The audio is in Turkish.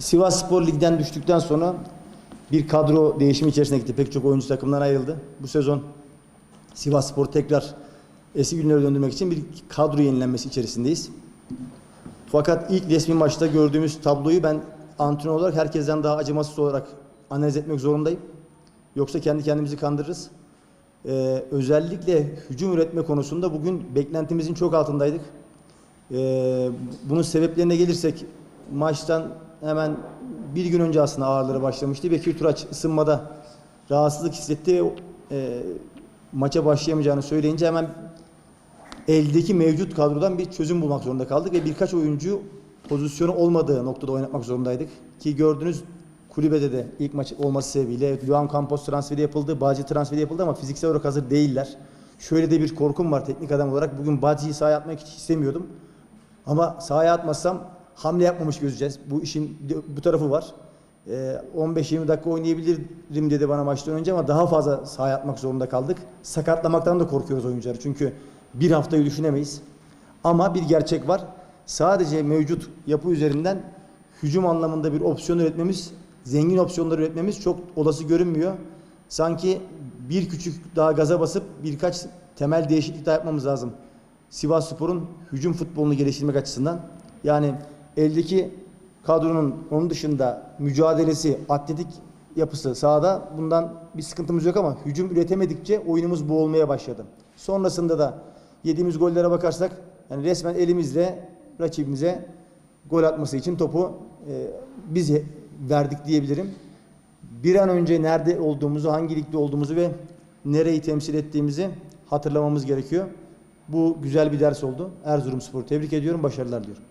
Sivas Spor Lig'den düştükten sonra bir kadro değişimi içerisine gitti. Pek çok oyuncu takımdan ayrıldı. Bu sezon Sivas Spor tekrar eski günlere döndürmek için bir kadro yenilenmesi içerisindeyiz. Fakat ilk resmi maçta gördüğümüz tabloyu ben antrenör olarak herkesten daha acımasız olarak analiz etmek zorundayım. Yoksa kendi kendimizi kandırırız. Ee, özellikle hücum üretme konusunda bugün beklentimizin çok altındaydık. Ee, bunun sebeplerine gelirsek maçtan hemen bir gün önce aslında ağrıları başlamıştı. Bekir Turaç ısınmada rahatsızlık hissetti e, maça başlayamayacağını söyleyince hemen eldeki mevcut kadrodan bir çözüm bulmak zorunda kaldık ve birkaç oyuncu pozisyonu olmadığı noktada oynatmak zorundaydık. Ki gördünüz kulübede de ilk maç olması sebebiyle Luan Campos transferi yapıldı, Bağcı transferi yapıldı ama fiziksel olarak hazır değiller. Şöyle de bir korkum var teknik adam olarak. Bugün Bağcı'yı sahaya atmak hiç istemiyordum. Ama sahaya atmazsam hamle yapmamış gözeceğiz. Bu işin bu tarafı var. Ee, 15-20 dakika oynayabilirim dedi bana maçtan önce ama daha fazla sahaya atmak zorunda kaldık. Sakatlamaktan da korkuyoruz oyuncuları. Çünkü bir haftayı düşünemeyiz. Ama bir gerçek var. Sadece mevcut yapı üzerinden hücum anlamında bir opsiyon üretmemiz, zengin opsiyonlar üretmemiz çok olası görünmüyor. Sanki bir küçük daha gaza basıp birkaç temel değişiklik daha yapmamız lazım. Sivas Spor'un hücum futbolunu geliştirmek açısından. Yani eldeki kadronun onun dışında mücadelesi, atletik yapısı sahada bundan bir sıkıntımız yok ama hücum üretemedikçe oyunumuz boğulmaya başladı. Sonrasında da yediğimiz gollere bakarsak yani resmen elimizle rakibimize gol atması için topu e, biz verdik diyebilirim. Bir an önce nerede olduğumuzu, hangi ligde olduğumuzu ve nereyi temsil ettiğimizi hatırlamamız gerekiyor. Bu güzel bir ders oldu. Erzurumspor'u tebrik ediyorum, başarılar diliyorum.